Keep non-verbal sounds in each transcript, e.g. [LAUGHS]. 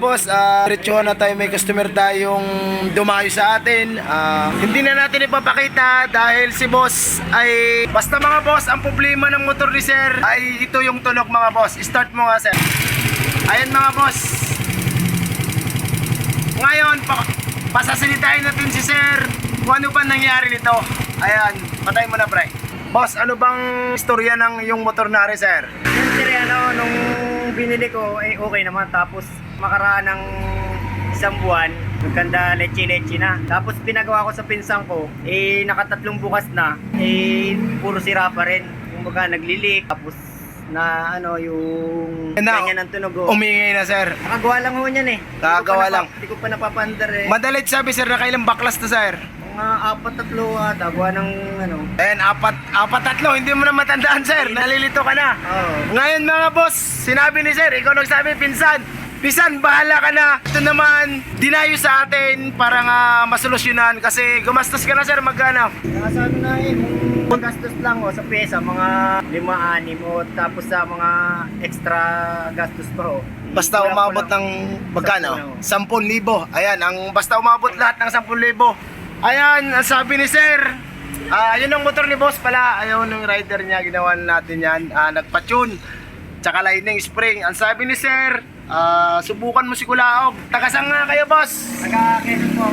boss, uh, na tayo may customer tayong dumayo sa atin. Ah, hindi na natin ipapakita dahil si boss ay basta mga boss, ang problema ng motor ni sir ay ito yung tunog mga boss. Start mo nga sir. Ayan mga boss. Ngayon, pa pasasalitahin natin si sir kung ano ba nangyari nito. Ayan, patay mo na pre. Boss, ano bang istorya ng yung motor na rin sir? Siyempre, ano, nung binili ko, eh, okay naman. Tapos, makaraan ng isang buwan, nagkanda leche-leche na. Tapos, pinagawa ko sa pinsang ko, eh, nakatatlong bukas na, eh, puro sira pa rin. Kumbaga, naglilik. Tapos, na, ano, yung Na- kanya ng tunog ko. Umingay na sir. Nakagawa lang ho niyan eh. Nakagawa lang. Hindi ko pa napapandar eh. Madalit sabi sir na kailang baklas to sir. Mga apat tatlo ata, gawa ng, ano, Ayan, apat, apat tatlo, hindi mo na matandaan sir, nalilito ka na. oh, Ngayon mga boss, sinabi ni sir, ikaw nagsabi, pinsan, pinsan, bahala ka na. Ito naman, dinayo sa atin para nga masolusyonan kasi gumastos ka na sir, magkano? Nasa ano na eh, kung gastos lang o sa pesa, mga lima, anim o tapos sa mga extra gastos pa o. Basta Kulang- umabot ng magkano? Sampun 10,000. Ayan, ang basta umabot lahat ng 10,000. Ayan, ang sabi ni sir, ah yun ang motor ni boss pala. Ayaw ng rider niya, ginawa natin yan. Ah, nagpa-tune. Tsaka lining spring. Ang sabi ni sir, ah, subukan mo si Kulaog. Tagasang nga kayo boss. Taga-Quezon po.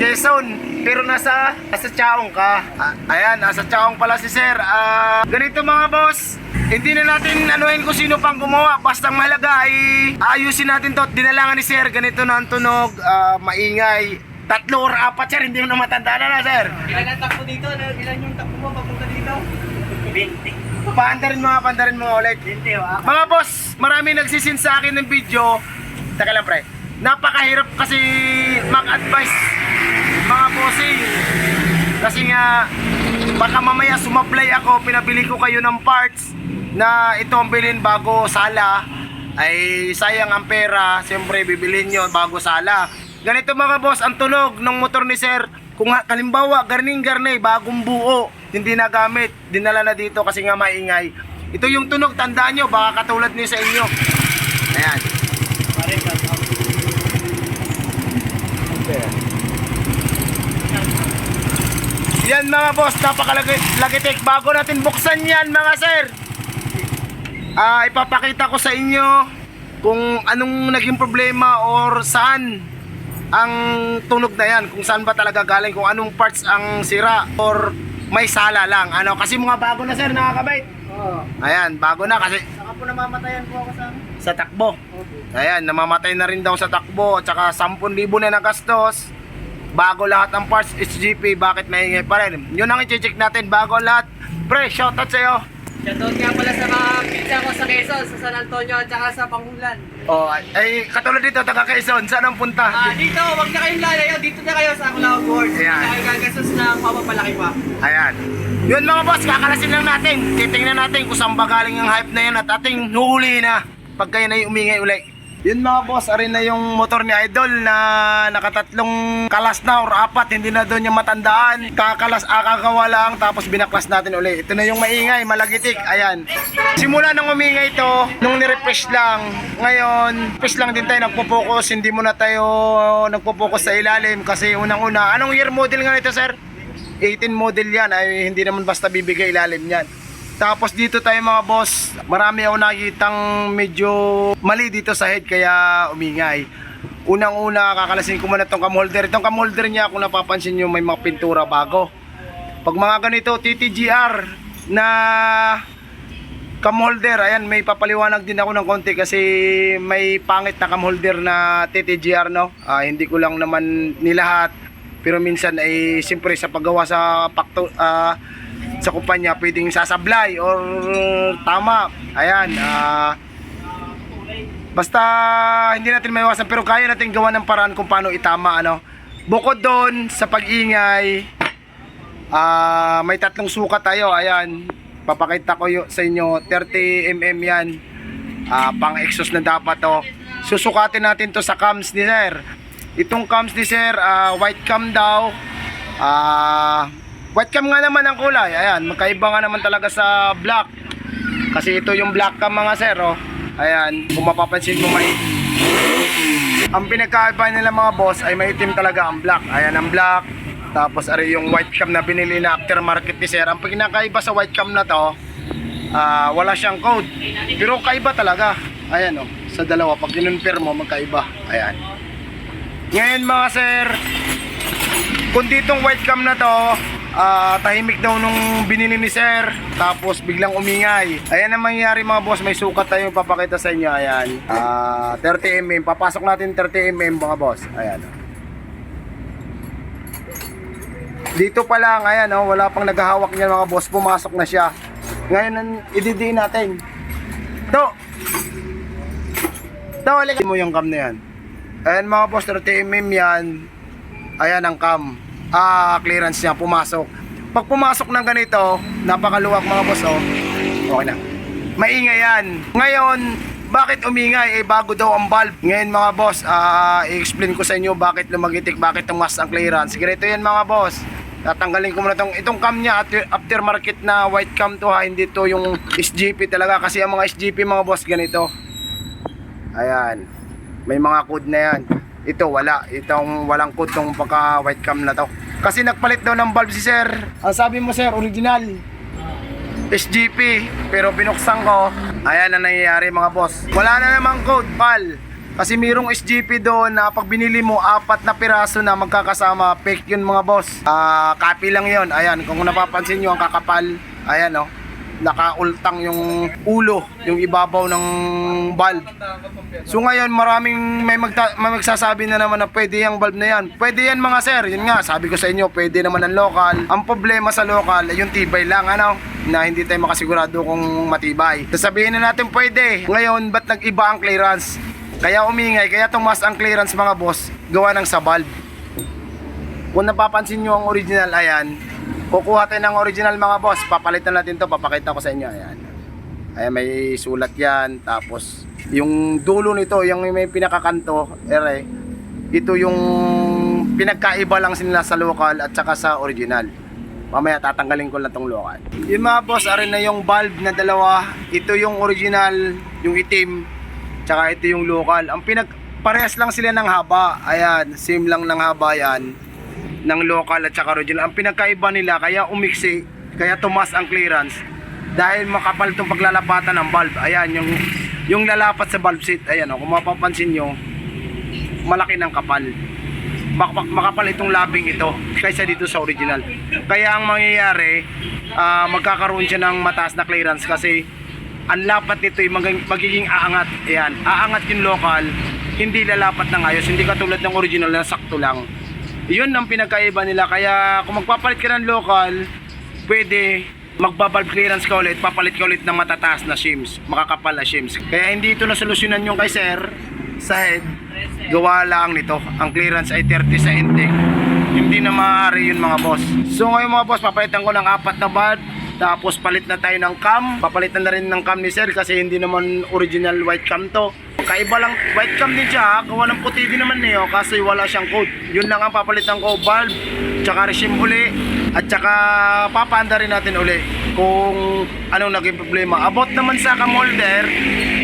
Quezon, pero nasa nasa Chaong ka. Ah, ayan, nasa Chaong pala si Sir. Ah, ganito mga boss. Hindi na natin anuhin kung sino pang gumawa. Basta mahalaga ay ayusin natin to. Dinalangan ni Sir, ganito na ang tunog, ah, maingay. Tatlo or apat, Sir. Hindi mo na matandaan na, Sir. Ilan ang takbo dito? Ilan yung takbo mo papunta dito? 20. Paandarin mga, pandarin mo ulit. 20 o. ah. Mga boss, marami nagsisin sa akin ng video. Teka lang, pre. Napakahirap kasi mag-advise mga bossing. Kasi nga, baka mamaya sumablay ako, pinabili ko kayo ng parts na ito ang bilhin bago sala. Ay sayang ang pera, siyempre bibilhin nyo bago sala. Ganito mga boss, ang tunog ng motor ni sir, kung ha- kalimbawa garning garnay, bagong buo, hindi na gamit, dinala na dito kasi nga maingay. Ito yung tunog, tandaan nyo, baka katulad niyo sa inyo. Ayan. Yan mga boss, napakalagitik. Bago natin buksan yan mga sir. Ah, ipapakita ko sa inyo kung anong naging problema or saan ang tunog na yan. Kung saan ba talaga galing, kung anong parts ang sira or may sala lang. Ano, kasi mga bago na sir, nakakabait. Oo. Ayan, bago na kasi Saka po namamatayan po ako sa ano. sa takbo. Okay. Ayan, namamatay na rin daw sa takbo at saka 10,000 na nagastos. Bago lahat ng parts SGP, bakit maingay pa rin? Yun ang i-check natin bago ang lahat. Pre, shoutout sa'yo. Shoutout nga pala sa mga pizza ko sa Quezon, sa San Antonio at saka sa Pangulan. Oh, ay, ay katulad dito, taga Quezon, saan ang punta? Ah, dito, wag na kayong lalayo, dito na kayo sa Kulao Board. Ayan. Kaya gagastos na mapapalaki pa. Ayan. Yun mga boss, kakalasin lang natin. Titingnan natin kung saan ba galing ang hype na yan at ating huli na pag kayo na yung umingay uli. Yun mga boss, arin na yung motor ni Idol na nakatatlong kalas na or apat, hindi na doon yung matandaan. Kakalas, akagawa lang, tapos binaklas natin uli. Ito na yung maingay, malagitik, ayan. Simula nang umingay ito, nung nirefresh lang, ngayon, refresh lang din tayo nagpo-focus, hindi muna tayo nagpo-focus sa ilalim kasi unang-una, anong year model nga ito sir? 18 model yan ay hindi naman basta bibigay ilalim yan. Tapos dito tayo mga boss, marami ako nakikitang medyo mali dito sa head kaya umingay. Unang-una kakalasin ko muna itong cam holder. Itong cam holder niya kung napapansin nyo may mga pintura bago. Pag mga ganito TTGR na cam holder, ayan may papaliwanag din ako ng konti kasi may pangit na cam holder na TTGR no. Ah, hindi ko lang naman nilahat pero minsan ay siyempre sa paggawa sa pakto ah, sa kumpanya pwedeng sasablay or tama. Ayan, ah basta hindi natin maiwasan pero kaya natin gawa ng paraan kung paano itama ano. Bukod doon sa pag-ingay, ah may tatlong sukat tayo. Ayan, papakita ko yo- sa inyo 30 mm yan. Ah, pang exhaust na dapat to. Susukatin natin to sa cams ni sir. Itong cams ni sir, ah, white cam daw. Ah, white cam nga naman ang kulay. Ayan, magkaiba nga naman talaga sa black. Kasi ito yung black cam mga sir, oh. Ayan, kung mapapansin mo may Ang pinagkaiba nila mga boss ay may itim talaga ang black. Ayan ang black. Tapos ari yung white cam na binili na aftermarket ni sir. Ang pinakaiba sa white cam na to, ah, wala siyang code. Pero kaiba talaga. Ayan o, sa dalawa. Pag kinonfirm mo, magkaiba. Ayan. Ngayon mga sir, kung ditong white cam na to, ah, tahimik daw nung binili ni sir, tapos biglang umingay. Ayan ang mangyayari mga boss, may sukat tayo papakita sa inyo. Ayan, Ah, 30mm, papasok natin 30mm mga boss. Ayan. Dito pa lang, ayan oh, wala pang naghahawak niyan mga boss, pumasok na siya. Ngayon, ididiin natin. To! To, mo yung cam na yan. Ayan mga boss, 30mm yan. Ayan ang cam. Ah, clearance niya, pumasok. Pag pumasok ng ganito, napakaluwag mga boss, oh. Okay na. Maingay yan. Ngayon, bakit umingay? Eh, bago daw ang valve. Ngayon mga boss, ah, i-explain ko sa inyo bakit lumagitik, bakit tumas ang clearance. Ganito yan mga boss. Tatanggalin ko muna tong itong cam niya after, aftermarket na white cam to ha, hindi to yung SGP talaga kasi ang mga SGP mga boss ganito. Ayan. May mga code na yan. Ito wala. Itong walang code tong pagka white cam na to. Kasi nagpalit daw ng valve si sir. Ang sabi mo sir, original. SGP. Pero binuksan ko. Ayan ang nangyayari mga boss. Wala na namang code, pal. Kasi mayroong SGP doon na pag binili mo apat na piraso na magkakasama, fake yun mga boss. Ah, copy lang yun. Ayan, kung napapansin nyo ang kakapal. Ayan oh. Nakaultang yung ulo, yung ibabaw ng valve. So ngayon maraming may, magta- may magsasabi na naman na pwede yung valve na yan. Pwede yan mga sir, yun nga sabi ko sa inyo pwede naman ang local. Ang problema sa local yung tibay lang ano na hindi tayo makasigurado kung matibay. Sasabihin na natin pwede. Ngayon ba't nag-iba ang clearance? Kaya umingay, kaya tumas ang clearance mga boss, gawa ng sa valve. Kung napapansin nyo ang original, ayan, kukuha tayo ng original mga boss, papalitan natin to, papakita ko sa inyo, ayan. Ayan, may sulat yan, tapos yung dulo nito, yung may pinakakanto, ere, ito yung pinagkaiba lang sila sa local at saka sa original. Mamaya tatanggalin ko lang tong local. Yung mga boss, arin na yung valve na dalawa, ito yung original, yung itim, tsaka ito yung local. Ang pinag parehas lang sila ng haba. Ayan, same lang ng haba yan ng local at saka original. Ang pinagkaiba nila kaya umiksi, kaya tumas ang clearance dahil makapal itong paglalapatan ng valve. Ayan, yung yung lalapat sa valve seat, ayan oh, kung mapapansin nyo, malaki ng kapal. Mak- mak- makapal itong labing ito kaysa dito sa original. Kaya ang mangyayari, ah, magkakaroon siya ng mataas na clearance kasi ang lapat nito ay maging, magiging aangat. Ayan, aangat yung local, hindi lalapat ng ayos, hindi katulad ng original na sakto lang. Yun ang pinagkaiba nila. Kaya kung magpapalit ka ng local, pwede magbabalve clearance ka ulit, papalit ka ulit ng matataas na shims, makakapal na shims. Kaya hindi ito nasolusyonan yung kay sir sa head, gawa lang nito. Ang clearance ay 30 sa intake. Hindi na maaari yun mga boss. So ngayon mga boss, papalitan ko ng apat na valve, tapos palit na tayo ng cam. Papalitan na rin ng cam ni sir kasi hindi naman original white cam to. Kaiba lang, white cam din siya, gawa ng puti din naman niyo kasi wala siyang code. Yun lang ang papalitan ko, valve, tsaka resim uli, at tsaka papaanda rin natin uli kung anong naging problema. About naman sa cam holder,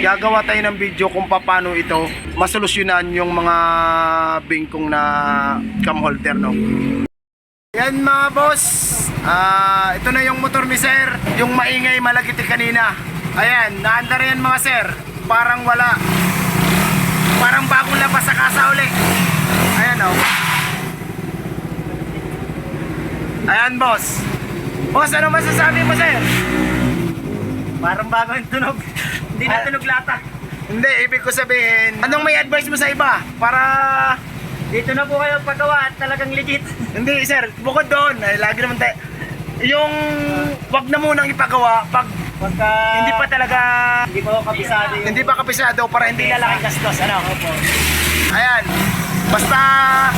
gagawa tayo ng video kung paano ito masolusyonan yung mga bingkong na cam holder, no? Yan mga boss, ah ito na yung motor ni sir, yung maingay malagiti kanina. Ayan, naanda rin yan mga sir, parang wala. Parang bagong labas sa kasa uli. Ayan oh. Ayan boss. Boss, ano masasabi mo sir? Parang bagong tunog. [LAUGHS] Hindi na tunog lata. Hindi, ibig ko sabihin, anong may advice mo sa iba? Para Dito na po kayo paggawa at talagang legit. [LAUGHS] Hindi, sir. Bukod doon, ay lagi naman tayo. Yung wag na munang ipagawa pag Pagka hindi pa talaga hindi pa ako kabisado yung hindi pa kapisado para hindi lalaki gastos. Ano? Opo. Ayan. Basta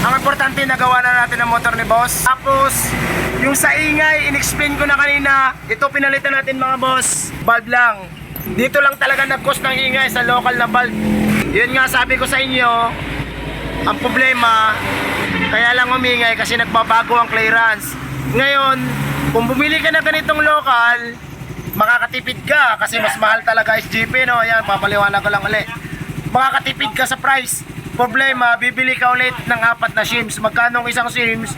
ang importante nagawa na natin ang motor ni boss. Tapos yung sa ingay, in-explain ko na kanina. Ito pinalitan natin mga boss. Valve lang. Dito lang talaga nag-cost ng ingay sa local na valve. Yun nga sabi ko sa inyo, ang problema, kaya lang umingay kasi nagbabago ang clearance. Ngayon, kung bumili ka na ganitong local, makakatipid ka kasi mas mahal talaga SGP no. Ayan, papaliwanag ko lang ulit. Makakatipid ka sa price. problema, bibili ka ulit ng apat na shims. Magkano ang isang shims?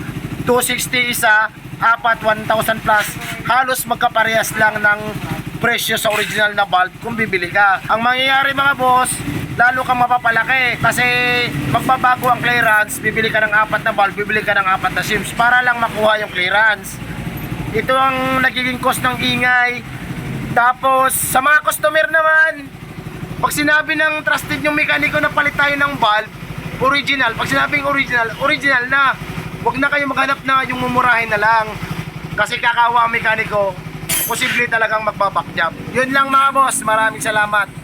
260 isa, apat 1,000 plus. Halos magkaparehas lang ng presyo sa original na bulb kung bibili ka. Ang mangyayari mga boss, lalo kang mapapalaki kasi magbabago ang clearance, bibili ka ng apat na bulb, bibili ka ng apat na shims para lang makuha yung clearance. Ito ang nagiging cost ng ingay. Tapos, sa mga customer naman, pag sinabi ng trusted yung mekaniko na palit tayo ng bulb, original. Pag sinabing original, original na. Huwag na kayo maghanap na yung mumurahin na lang. Kasi kakawa ang mekaniko, posible talagang magbabakjab. Yun lang mga boss, maraming salamat.